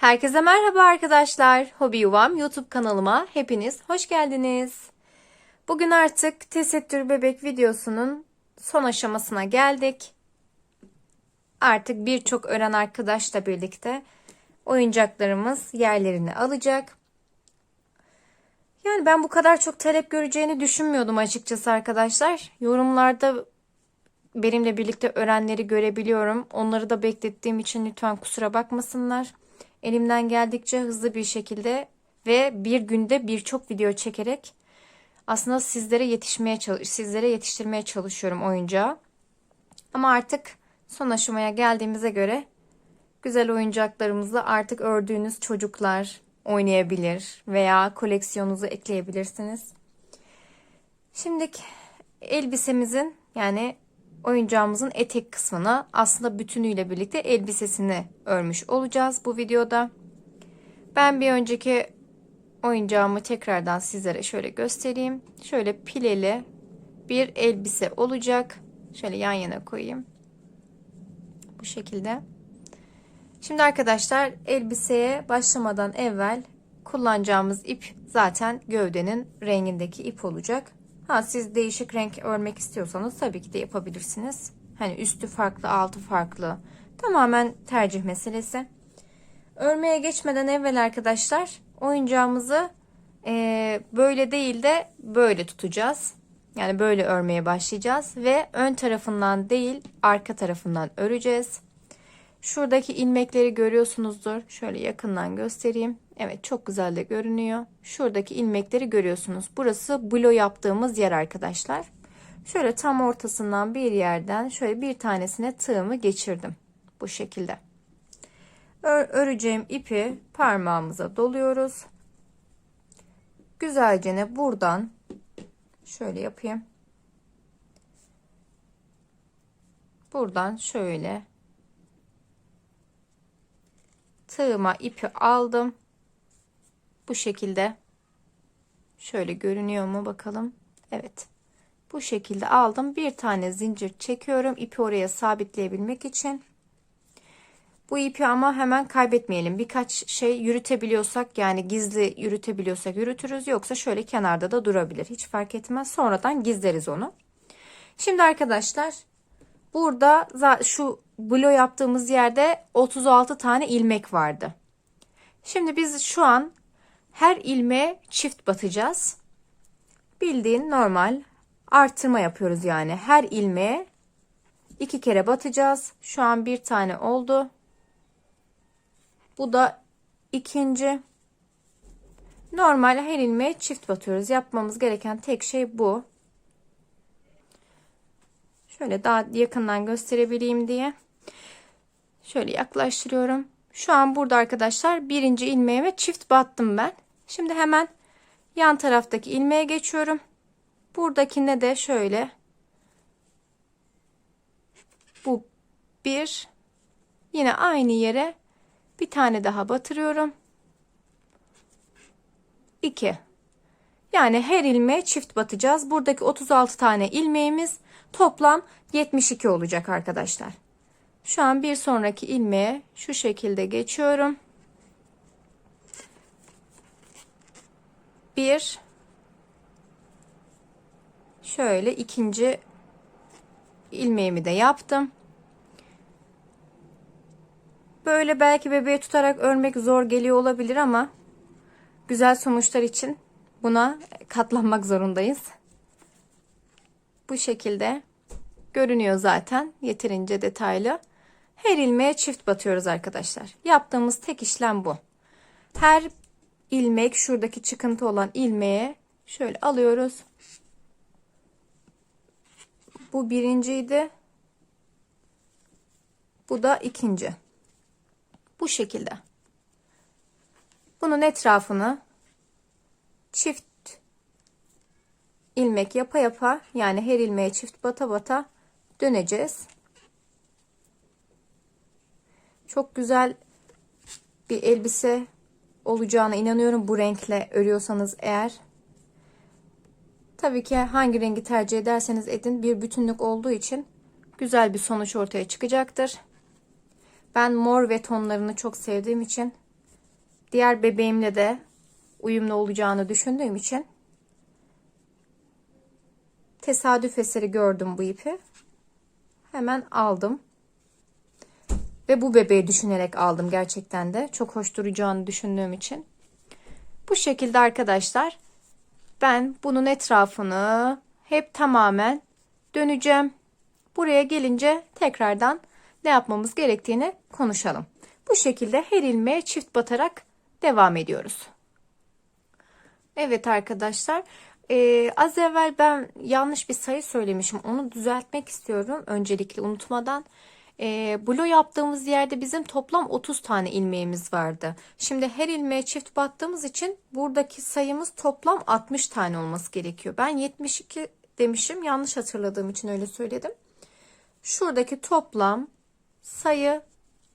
Herkese merhaba arkadaşlar. Hobi Yuvam YouTube kanalıma hepiniz hoş geldiniz. Bugün artık tesettür bebek videosunun son aşamasına geldik. Artık birçok öğren arkadaşla birlikte oyuncaklarımız yerlerini alacak. Yani ben bu kadar çok talep göreceğini düşünmüyordum açıkçası arkadaşlar. Yorumlarda benimle birlikte öğrenleri görebiliyorum. Onları da beklettiğim için lütfen kusura bakmasınlar. Elimden geldikçe hızlı bir şekilde ve bir günde birçok video çekerek aslında sizlere yetişmeye çalış sizlere yetiştirmeye çalışıyorum oyuncağı. Ama artık son aşamaya geldiğimize göre güzel oyuncaklarımızı artık ördüğünüz çocuklar oynayabilir veya koleksiyonunuzu ekleyebilirsiniz. Şimdi elbisemizin yani oyuncağımızın etek kısmına aslında bütünüyle birlikte elbisesini örmüş olacağız bu videoda. Ben bir önceki oyuncağımı tekrardan sizlere şöyle göstereyim. Şöyle pileli bir elbise olacak. Şöyle yan yana koyayım. Bu şekilde. Şimdi arkadaşlar elbiseye başlamadan evvel kullanacağımız ip zaten gövdenin rengindeki ip olacak. Ha siz değişik renk örmek istiyorsanız tabii ki de yapabilirsiniz. Hani üstü farklı, altı farklı. Tamamen tercih meselesi. Örmeye geçmeden evvel arkadaşlar oyuncağımızı e, böyle değil de böyle tutacağız. Yani böyle örmeye başlayacağız ve ön tarafından değil arka tarafından öreceğiz. Şuradaki ilmekleri görüyorsunuzdur. Şöyle yakından göstereyim. Evet çok güzel de görünüyor. Şuradaki ilmekleri görüyorsunuz. Burası blo yaptığımız yer arkadaşlar. Şöyle tam ortasından bir yerden şöyle bir tanesine tığımı geçirdim. Bu şekilde. Ör, öreceğim ipi parmağımıza doluyoruz. Güzelce ne buradan şöyle yapayım. Buradan şöyle tığıma ipi aldım. Bu şekilde şöyle görünüyor mu bakalım. Evet. Bu şekilde aldım. Bir tane zincir çekiyorum. ipi oraya sabitleyebilmek için. Bu ipi ama hemen kaybetmeyelim. Birkaç şey yürütebiliyorsak yani gizli yürütebiliyorsak yürütürüz. Yoksa şöyle kenarda da durabilir. Hiç fark etmez. Sonradan gizleriz onu. Şimdi arkadaşlar burada şu blo yaptığımız yerde 36 tane ilmek vardı. Şimdi biz şu an her ilmeğe çift batacağız. Bildiğin normal artırma yapıyoruz yani. Her ilmeğe iki kere batacağız. Şu an bir tane oldu. Bu da ikinci. Normal her ilmeğe çift batıyoruz. Yapmamız gereken tek şey bu. Şöyle daha yakından gösterebileyim diye. Şöyle yaklaştırıyorum. Şu an burada arkadaşlar birinci ilmeğime çift battım ben. Şimdi hemen yan taraftaki ilmeğe geçiyorum. Buradakine de şöyle bu bir yine aynı yere bir tane daha batırıyorum. 2 yani her ilmeğe çift batacağız. Buradaki 36 tane ilmeğimiz toplam 72 olacak arkadaşlar. Şu an bir sonraki ilmeğe şu şekilde geçiyorum. Bir şöyle ikinci ilmeğimi de yaptım. Böyle belki bebeği tutarak örmek zor geliyor olabilir ama güzel sonuçlar için buna katlanmak zorundayız. Bu şekilde görünüyor zaten yeterince detaylı. Her ilmeğe çift batıyoruz arkadaşlar. Yaptığımız tek işlem bu. Her ilmek şuradaki çıkıntı olan ilmeğe şöyle alıyoruz. Bu birinciydi. Bu da ikinci. Bu şekilde. Bunun etrafını çift ilmek yapa yapa yani her ilmeğe çift bata bata döneceğiz. Çok güzel bir elbise olacağına inanıyorum bu renkle örüyorsanız eğer. Tabii ki hangi rengi tercih ederseniz edin bir bütünlük olduğu için güzel bir sonuç ortaya çıkacaktır. Ben mor ve tonlarını çok sevdiğim için diğer bebeğimle de uyumlu olacağını düşündüğüm için tesadüf eseri gördüm bu ipi. Hemen aldım. Ve bu bebeği düşünerek aldım gerçekten de. Çok hoş duracağını düşündüğüm için. Bu şekilde arkadaşlar ben bunun etrafını hep tamamen döneceğim. Buraya gelince tekrardan ne yapmamız gerektiğini konuşalım. Bu şekilde her ilmeğe çift batarak devam ediyoruz. Evet arkadaşlar ee, az evvel ben yanlış bir sayı söylemişim. Onu düzeltmek istiyorum öncelikle unutmadan. E, blo yaptığımız yerde bizim toplam 30 tane ilmeğimiz vardı. Şimdi her ilmeğe çift battığımız için buradaki sayımız toplam 60 tane olması gerekiyor. Ben 72 demişim. Yanlış hatırladığım için öyle söyledim. Şuradaki toplam sayı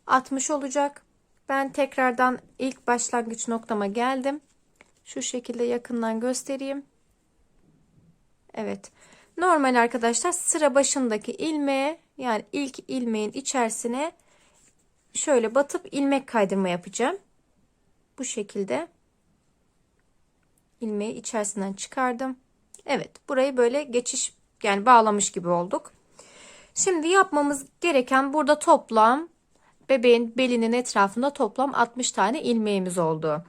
60 olacak. Ben tekrardan ilk başlangıç noktama geldim. Şu şekilde yakından göstereyim. Evet. Normal arkadaşlar sıra başındaki ilmeğe yani ilk ilmeğin içerisine şöyle batıp ilmek kaydırma yapacağım. Bu şekilde ilmeği içerisinden çıkardım. Evet burayı böyle geçiş yani bağlamış gibi olduk. Şimdi yapmamız gereken burada toplam bebeğin belinin etrafında toplam 60 tane ilmeğimiz oldu.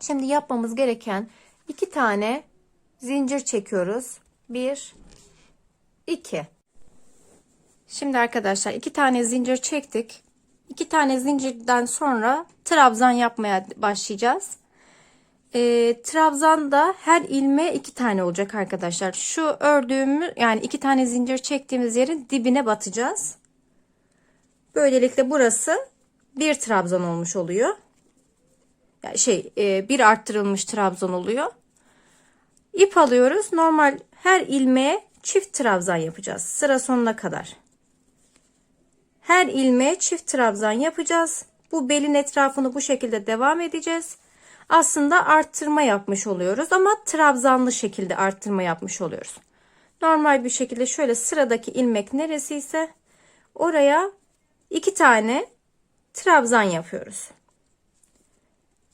Şimdi yapmamız gereken iki tane zincir çekiyoruz. 1 2 Şimdi arkadaşlar iki tane zincir çektik. İki tane zincirden sonra trabzan yapmaya başlayacağız. E, trabzan da her ilme iki tane olacak arkadaşlar. Şu ördüğümü yani iki tane zincir çektiğimiz yerin dibine batacağız. Böylelikle burası bir trabzan olmuş oluyor. Şey e, bir arttırılmış trabzan oluyor. İp alıyoruz. Normal her ilmeğe çift trabzan yapacağız. Sıra sonuna kadar. Her ilmeğe çift trabzan yapacağız. Bu belin etrafını bu şekilde devam edeceğiz. Aslında arttırma yapmış oluyoruz ama trabzanlı şekilde arttırma yapmış oluyoruz. Normal bir şekilde şöyle sıradaki ilmek neresiyse oraya iki tane trabzan yapıyoruz.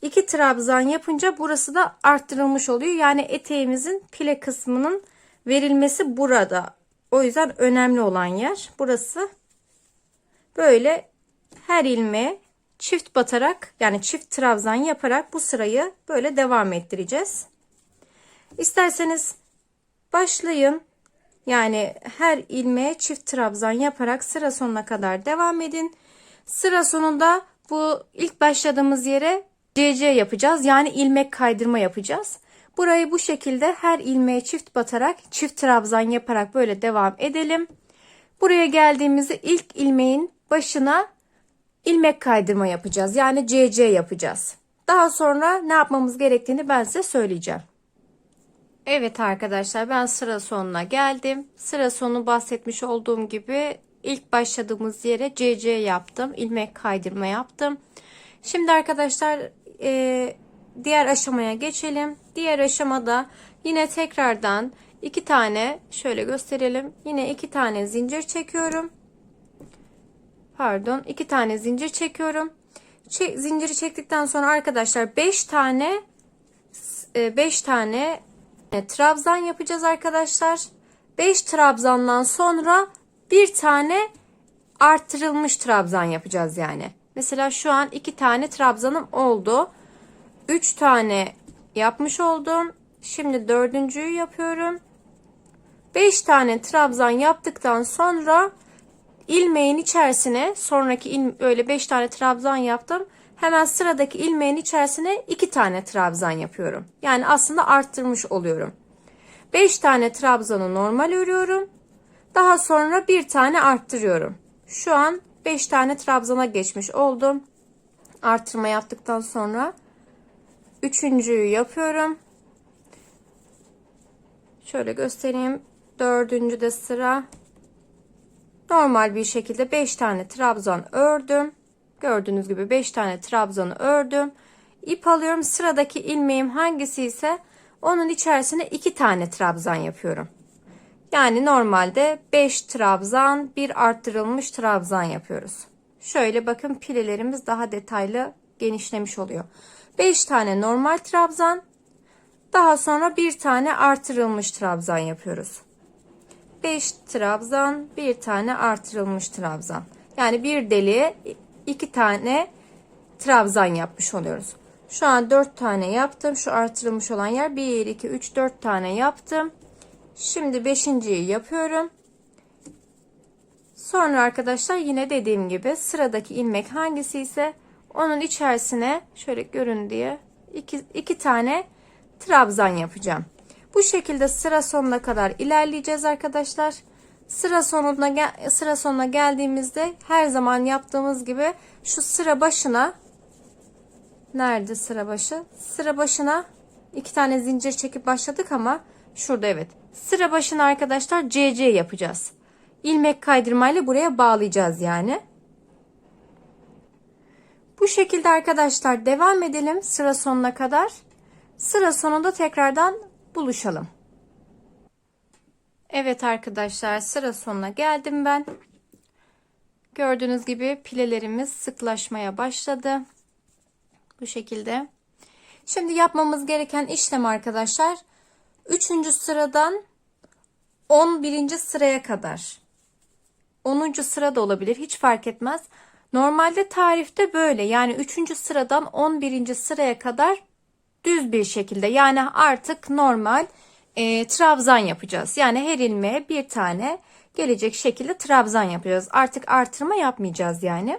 İki trabzan yapınca burası da arttırılmış oluyor. Yani eteğimizin pile kısmının verilmesi burada. O yüzden önemli olan yer burası. Böyle her ilmeğe çift batarak yani çift trabzan yaparak bu sırayı böyle devam ettireceğiz. İsterseniz başlayın. Yani her ilmeğe çift trabzan yaparak sıra sonuna kadar devam edin. Sıra sonunda bu ilk başladığımız yere CC yapacağız. Yani ilmek kaydırma yapacağız. Burayı bu şekilde her ilmeğe çift batarak çift trabzan yaparak böyle devam edelim. Buraya geldiğimizde ilk ilmeğin başına ilmek kaydırma yapacağız. Yani CC yapacağız. Daha sonra ne yapmamız gerektiğini ben size söyleyeceğim. Evet arkadaşlar ben sıra sonuna geldim. Sıra sonu bahsetmiş olduğum gibi ilk başladığımız yere CC yaptım. ilmek kaydırma yaptım. Şimdi arkadaşlar e, diğer aşamaya geçelim. Diğer aşamada yine tekrardan iki tane şöyle gösterelim. Yine iki tane zincir çekiyorum. Pardon iki tane zincir çekiyorum. Çek, zinciri çektikten sonra arkadaşlar 5 tane 5 tane e, trabzan yapacağız arkadaşlar. 5 trabzandan sonra bir tane arttırılmış trabzan yapacağız yani. Mesela şu an 2 tane trabzanım oldu. 3 tane yapmış oldum. Şimdi dördüncüyü yapıyorum. 5 tane trabzan yaptıktan sonra ilmeğin içerisine sonraki il, öyle 5 tane trabzan yaptım. Hemen sıradaki ilmeğin içerisine 2 tane trabzan yapıyorum. Yani aslında arttırmış oluyorum. 5 tane trabzanı normal örüyorum. Daha sonra bir tane arttırıyorum. Şu an 5 tane trabzana geçmiş oldum. Artırma yaptıktan sonra üçüncüyü yapıyorum. Şöyle göstereyim. Dördüncü de sıra. Normal bir şekilde 5 tane trabzan ördüm. Gördüğünüz gibi 5 tane trabzanı ördüm. İp alıyorum. Sıradaki ilmeğim hangisi ise onun içerisine 2 tane trabzan yapıyorum. Yani normalde 5 trabzan, bir arttırılmış trabzan yapıyoruz. Şöyle bakın pilelerimiz daha detaylı genişlemiş oluyor. 5 tane normal trabzan. Daha sonra bir tane artırılmış trabzan yapıyoruz. 5 trabzan, bir tane artırılmış trabzan. Yani bir deliğe iki tane trabzan yapmış oluyoruz. Şu an 4 tane yaptım. Şu artırılmış olan yer 1, 2, 3, 4 tane yaptım. Şimdi 5.yi yapıyorum. Sonra arkadaşlar yine dediğim gibi sıradaki ilmek hangisi ise onun içerisine şöyle görün diye iki, iki tane trabzan yapacağım. Bu şekilde sıra sonuna kadar ilerleyeceğiz arkadaşlar. Sıra sonuna sıra sonuna geldiğimizde her zaman yaptığımız gibi şu sıra başına nerede sıra başı? Sıra başına iki tane zincir çekip başladık ama şurada evet. Sıra başına arkadaşlar CC yapacağız. İlmek kaydırmayla buraya bağlayacağız yani. Bu şekilde arkadaşlar devam edelim sıra sonuna kadar. Sıra sonunda tekrardan buluşalım. Evet arkadaşlar sıra sonuna geldim ben. Gördüğünüz gibi pilelerimiz sıklaşmaya başladı. Bu şekilde. Şimdi yapmamız gereken işlem arkadaşlar. 3. sıradan 11. sıraya kadar. 10. sırada olabilir hiç fark etmez. Normalde tarifte böyle yani 3. sıradan 11. sıraya kadar düz bir şekilde yani artık normal e, trabzan yapacağız. Yani her ilmeğe bir tane gelecek şekilde trabzan yapacağız. Artık artırma yapmayacağız yani.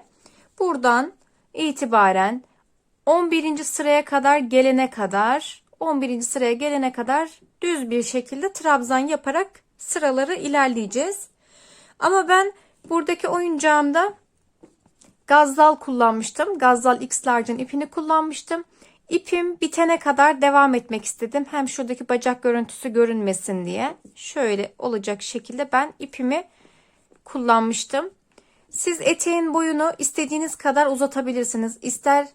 Buradan itibaren 11. sıraya kadar gelene kadar 11. sıraya gelene kadar düz bir şekilde trabzan yaparak sıraları ilerleyeceğiz. Ama ben buradaki oyuncağımda gazdal kullanmıştım. Gazdal X Large'ın ipini kullanmıştım. İpim bitene kadar devam etmek istedim. Hem şuradaki bacak görüntüsü görünmesin diye. Şöyle olacak şekilde ben ipimi kullanmıştım. Siz eteğin boyunu istediğiniz kadar uzatabilirsiniz. İster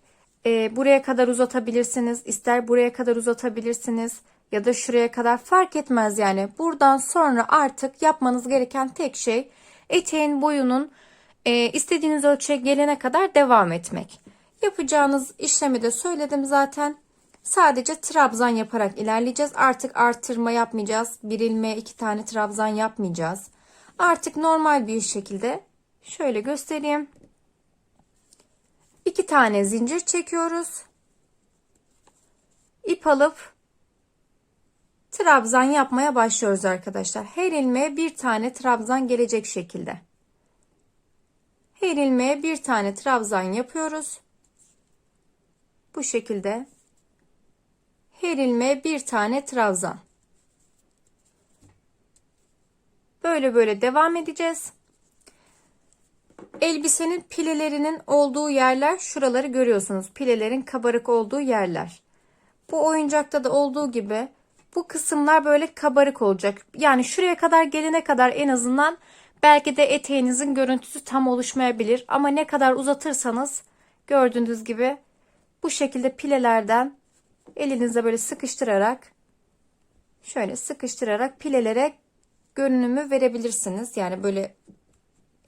e, buraya kadar uzatabilirsiniz. ister buraya kadar uzatabilirsiniz. Ya da şuraya kadar fark etmez yani. Buradan sonra artık yapmanız gereken tek şey eteğin boyunun e, istediğiniz ölçüye gelene kadar devam etmek. Yapacağınız işlemi de söyledim zaten. Sadece trabzan yaparak ilerleyeceğiz. Artık artırma yapmayacağız. Bir ilmeğe iki tane trabzan yapmayacağız. Artık normal bir şekilde şöyle göstereyim. İki tane zincir çekiyoruz. İp alıp trabzan yapmaya başlıyoruz arkadaşlar. Her ilmeğe bir tane trabzan gelecek şekilde. Her ilmeğe bir tane trabzan yapıyoruz. Bu şekilde her ilmeğe bir tane trabzan. Böyle böyle devam edeceğiz. Elbisenin pilelerinin olduğu yerler şuraları görüyorsunuz. Pilelerin kabarık olduğu yerler. Bu oyuncakta da olduğu gibi bu kısımlar böyle kabarık olacak. Yani şuraya kadar gelene kadar en azından belki de eteğinizin görüntüsü tam oluşmayabilir. Ama ne kadar uzatırsanız gördüğünüz gibi bu şekilde pilelerden elinize böyle sıkıştırarak şöyle sıkıştırarak pilelere görünümü verebilirsiniz. Yani böyle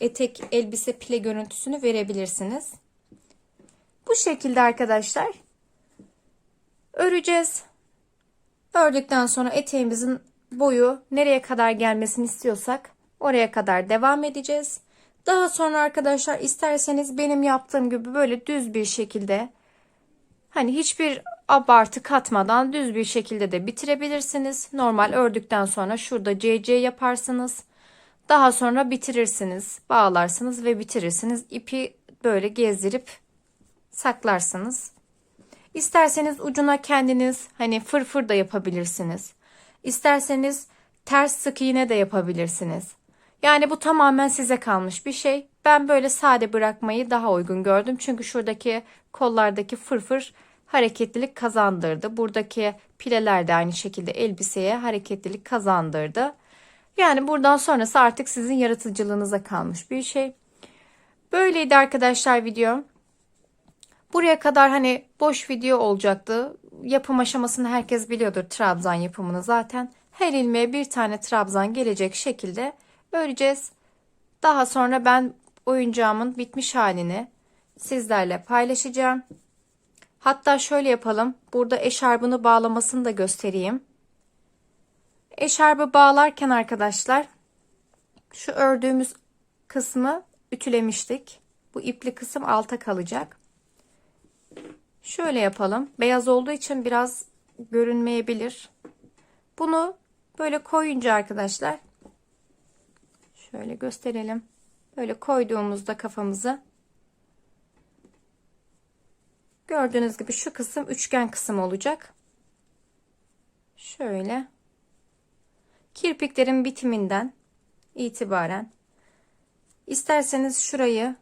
etek elbise pile görüntüsünü verebilirsiniz. Bu şekilde arkadaşlar öreceğiz. Ördükten sonra eteğimizin boyu nereye kadar gelmesini istiyorsak oraya kadar devam edeceğiz. Daha sonra arkadaşlar isterseniz benim yaptığım gibi böyle düz bir şekilde hani hiçbir abartı katmadan düz bir şekilde de bitirebilirsiniz. Normal ördükten sonra şurada CC yaparsınız. Daha sonra bitirirsiniz, bağlarsınız ve bitirirsiniz. İpi böyle gezdirip saklarsınız. İsterseniz ucuna kendiniz hani fırfır da yapabilirsiniz. İsterseniz ters sık iğne de yapabilirsiniz. Yani bu tamamen size kalmış bir şey. Ben böyle sade bırakmayı daha uygun gördüm. Çünkü şuradaki kollardaki fırfır hareketlilik kazandırdı. Buradaki pileler de aynı şekilde elbiseye hareketlilik kazandırdı. Yani buradan sonrası artık sizin yaratıcılığınıza kalmış bir şey. Böyleydi arkadaşlar video. Buraya kadar hani boş video olacaktı. Yapım aşamasını herkes biliyordur trabzan yapımını zaten. Her ilmeğe bir tane trabzan gelecek şekilde öreceğiz. Daha sonra ben oyuncağımın bitmiş halini sizlerle paylaşacağım. Hatta şöyle yapalım. Burada eşarbını bağlamasını da göstereyim. Eşarbı bağlarken arkadaşlar şu ördüğümüz kısmı ütülemiştik. Bu ipli kısım alta kalacak. Şöyle yapalım. Beyaz olduğu için biraz görünmeyebilir. Bunu böyle koyunca arkadaşlar şöyle gösterelim. Böyle koyduğumuzda kafamızı gördüğünüz gibi şu kısım üçgen kısım olacak. Şöyle kirpiklerin bitiminden itibaren isterseniz şurayı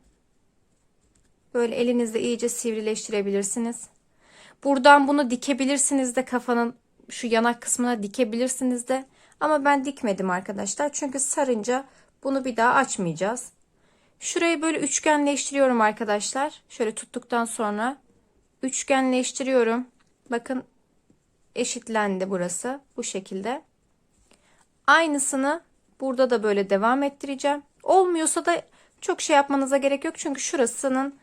böyle elinizle iyice sivrileştirebilirsiniz. Buradan bunu dikebilirsiniz de kafanın şu yanak kısmına dikebilirsiniz de. Ama ben dikmedim arkadaşlar. Çünkü sarınca bunu bir daha açmayacağız. Şurayı böyle üçgenleştiriyorum arkadaşlar. Şöyle tuttuktan sonra üçgenleştiriyorum. Bakın eşitlendi burası. Bu şekilde. Aynısını burada da böyle devam ettireceğim. Olmuyorsa da çok şey yapmanıza gerek yok. Çünkü şurasının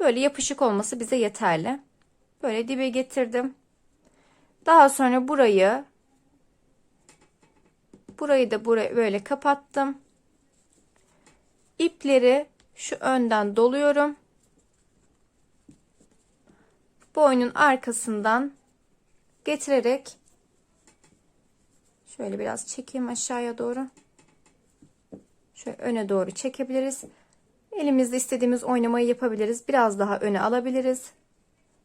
böyle yapışık olması bize yeterli. Böyle dibe getirdim. Daha sonra burayı burayı da buraya böyle kapattım. İpleri şu önden doluyorum. Boynun arkasından getirerek şöyle biraz çekeyim aşağıya doğru. Şöyle öne doğru çekebiliriz. Elimizde istediğimiz oynamayı yapabiliriz. Biraz daha öne alabiliriz.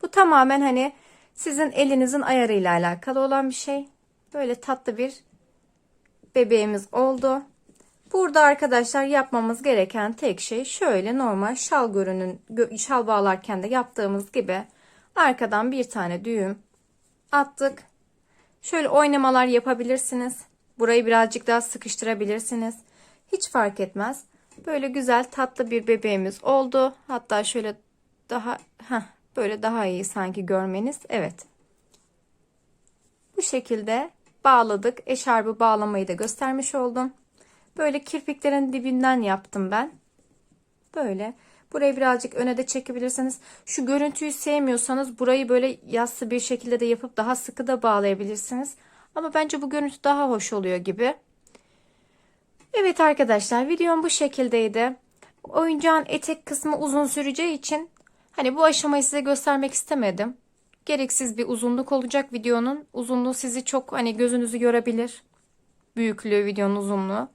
Bu tamamen hani sizin elinizin ayarıyla alakalı olan bir şey. Böyle tatlı bir bebeğimiz oldu. Burada arkadaşlar yapmamız gereken tek şey şöyle normal şal görünün şal bağlarken de yaptığımız gibi arkadan bir tane düğüm attık. Şöyle oynamalar yapabilirsiniz. Burayı birazcık daha sıkıştırabilirsiniz. Hiç fark etmez. Böyle güzel tatlı bir bebeğimiz oldu. Hatta şöyle daha heh, böyle daha iyi sanki görmeniz. Evet. Bu şekilde bağladık. Eşarbı bağlamayı da göstermiş oldum. Böyle kirpiklerin dibinden yaptım ben. Böyle. Burayı birazcık öne de çekebilirsiniz. Şu görüntüyü sevmiyorsanız burayı böyle yassı bir şekilde de yapıp daha sıkı da bağlayabilirsiniz. Ama bence bu görüntü daha hoş oluyor gibi. Evet arkadaşlar videom bu şekildeydi. Oyuncağın etek kısmı uzun süreceği için hani bu aşamayı size göstermek istemedim. Gereksiz bir uzunluk olacak videonun. Uzunluğu sizi çok hani gözünüzü görebilir. Büyüklüğü videonun uzunluğu.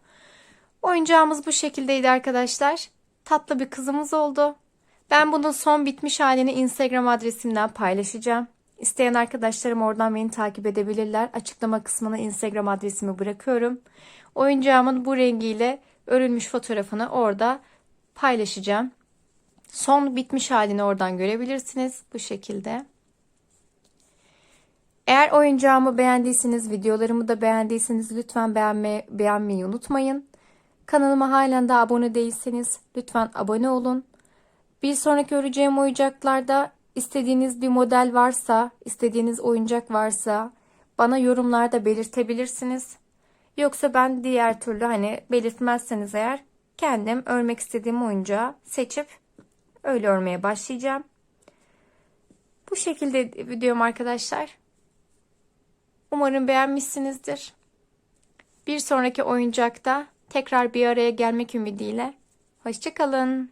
Oyuncağımız bu şekildeydi arkadaşlar. Tatlı bir kızımız oldu. Ben bunun son bitmiş halini Instagram adresimden paylaşacağım. İsteyen arkadaşlarım oradan beni takip edebilirler. Açıklama kısmına Instagram adresimi bırakıyorum. Oyuncağımın bu rengiyle örülmüş fotoğrafını orada paylaşacağım. Son bitmiş halini oradan görebilirsiniz. Bu şekilde. Eğer oyuncağımı beğendiyseniz, videolarımı da beğendiyseniz lütfen beğenme, beğenmeyi unutmayın. Kanalıma halen de abone değilseniz lütfen abone olun. Bir sonraki öreceğim oyuncaklarda istediğiniz bir model varsa, istediğiniz oyuncak varsa bana yorumlarda belirtebilirsiniz. Yoksa ben diğer türlü hani belirtmezseniz eğer kendim örmek istediğim oyuncağı seçip öyle örmeye başlayacağım. Bu şekilde videom arkadaşlar. Umarım beğenmişsinizdir. Bir sonraki oyuncakta tekrar bir araya gelmek ümidiyle. Hoşçakalın.